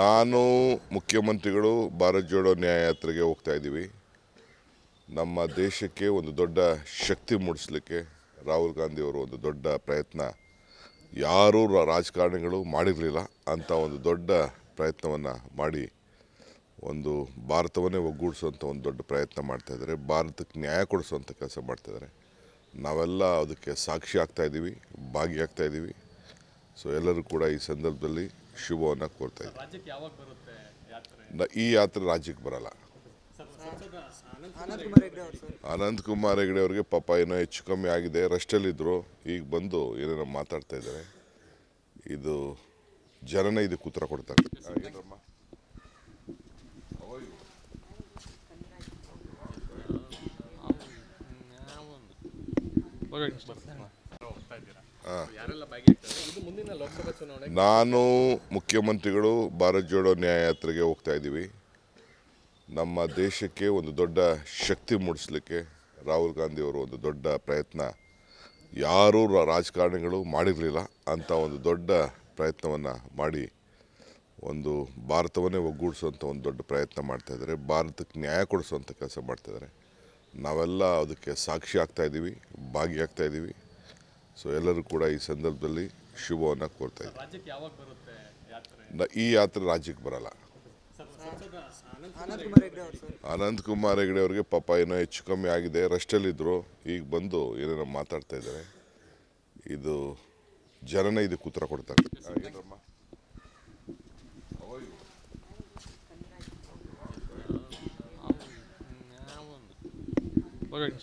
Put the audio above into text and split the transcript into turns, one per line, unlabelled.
ನಾನು ಮುಖ್ಯಮಂತ್ರಿಗಳು, ಭಾರತ್ ಜೋಡೋ ನ್ಯಾಯಯಾತ್ರೆಗೆ ಹೋಗ್ತಾ ಇದ್ದೀವಿ. ನಮ್ಮ ದೇಶಕ್ಕೆ ಒಂದು ದೊಡ್ಡ ಶಕ್ತಿ ಮೂಡಿಸಲಿಕ್ಕೆ ರಾಹುಲ್ ಗಾಂಧಿ ಅವರು ಒಂದು ದೊಡ್ಡ ಪ್ರಯತ್ನ. ಯಾರೂ ರಾಜಕಾರಣಿಗಳು ಮಾಡಿರಲಿಲ್ಲ ಅಂತ ಒಂದು ದೊಡ್ಡ ಪ್ರಯತ್ನವನ್ನು ಮಾಡಿ ಒಂದು ಭಾರತವನ್ನೇ ಒಗ್ಗೂಡಿಸುವಂಥ ಒಂದು ದೊಡ್ಡ ಪ್ರಯತ್ನ ಮಾಡ್ತಾಯಿದ್ದಾರೆ ಭಾರತಕ್ಕೆ ನ್ಯಾಯ ಕೊಡಿಸುವಂಥ ಕೆಲಸ ಮಾಡ್ತಾ ಇದ್ದಾರೆ. ನಾವೆಲ್ಲ ಅದಕ್ಕೆ ಸಾಕ್ಷಿ ಆಗ್ತಾಯಿದ್ದೀವಿ ಭಾಗಿಯಾಗ್ತಾಯಿದ್ದೀವಿ ಸೊ ಎಲ್ಲರೂ ಕೂಡ ಈ ಸಂದರ್ಭದಲ್ಲಿ ಶುಭವನ್ನು ಕೋರ್ತಾ ಇದ್ದೀವಿ
ಯಾವಾಗ ಬರುತ್ತೆ ಯಾತ್ರೆ?
ನ- ಈ ಯಾತ್ರೆ ರಾಜ್ಯಕ್ಕೆ ಬರಲ್ಲ.
ಅನಂತಕುಮಾರ್ ಹೆಗ್ಡೆ
ಅನಂತ್ ಕುಮಾರ್ ಹೆಗಡೆ ಅವರಿಗೆ ಪಾಪ ಏನೋ ಹೆಚ್ಚು ಕಮ್ಮಿ ಆಗಿದೆ. ರೆಸ್ಟಲ್ಲಿದ್ದರು ಈಗ ಬಂದು ಏನೇನೋ ಮಾತಾಡ್ತಾ ಇದ್ದಾರೆ. ಇದು ಜನನೇ ಇದಕ್ಕೆ ಉತ್ತರ ಕೊಡ್ತಾರೆ. ನಾನು ಮುಖ್ಯಮಂತ್ರಿಗಳು, ಭಾರತ್ ಜೋಡೋ ನ್ಯಾಯಯಾತ್ರೆಗೆ ಹೋಗ್ತಾ ಇದ್ದೀವಿ. ನಮ್ಮ ದೇಶಕ್ಕೆ ಒಂದು ದೊಡ್ಡ ಶಕ್ತಿ ಮೂಡಿಸಲಿಕ್ಕೆ ರಾಹುಲ್ ಗಾಂಧಿ ಅವರು ಒಂದು ದೊಡ್ಡ ಪ್ರಯತ್ನ. ಯಾರೂ ರಾಜಕಾರಣಿಗಳು ಮಾಡಿರಲಿಲ್ಲ ಅಂತ ಒಂದು ದೊಡ್ಡ ಪ್ರಯತ್ನವನ್ನು ಮಾಡಿ ಒಂದು ಭಾರತವನ್ನೇ ಒಗ್ಗೂಡಿಸುವಂಥ ಒಂದು ದೊಡ್ಡ ಪ್ರಯತ್ನ ಮಾಡ್ತಾಯಿದ್ದಾರೆ ಭಾರತಕ್ಕೆ ನ್ಯಾಯ ಕೊಡಿಸುವಂಥ ಕೆಲಸ ಮಾಡ್ತಾ ಇದ್ದಾರೆ. ನಾವೆಲ್ಲ ಅದಕ್ಕೆ ಸಾಕ್ಷಿ ಆಗ್ತಾಯಿದ್ದೀವಿ ಭಾಗಿಯಾಗ್ತಾಯಿದ್ದೀವಿ ಸೊ ಎಲ್ಲರೂ ಕೂಡ ಈ ಸಂದರ್ಭದಲ್ಲಿ ಶುಭವನ್ನು ಕೋರ್ತಾ ಇದ್ದೀವಿ
ಯಾವಾಗ ಬರುತ್ತೆ ಯಾತ್ರೆ?
ನ- ಈ ಯಾತ್ರೆ ರಾಜ್ಯಕ್ಕೆ ಬರಲ್ಲ.
ಅನಂತಕುಮಾರ್ ಹೆಗ್ಡೆ
ಅನಂತ್ ಕುಮಾರ್ ಹೆಗಡೆ ಅವರಿಗೆ ಪಾಪ ಏನೋ ಹೆಚ್ಚು ಕಮ್ಮಿ ಆಗಿದೆ. ರೆಸ್ಟಲ್ಲಿದ್ದರು ಈಗ ಬಂದು ಏನೇನೋ ಮಾತಾಡ್ತಾ ಇದ್ದಾರೆ. ಇದು ಜನನೇ ಇದಕ್ಕೆ ಉತ್ತರ ಕೊಡ್ತಾರೆ?
ಹೋಗೋಣ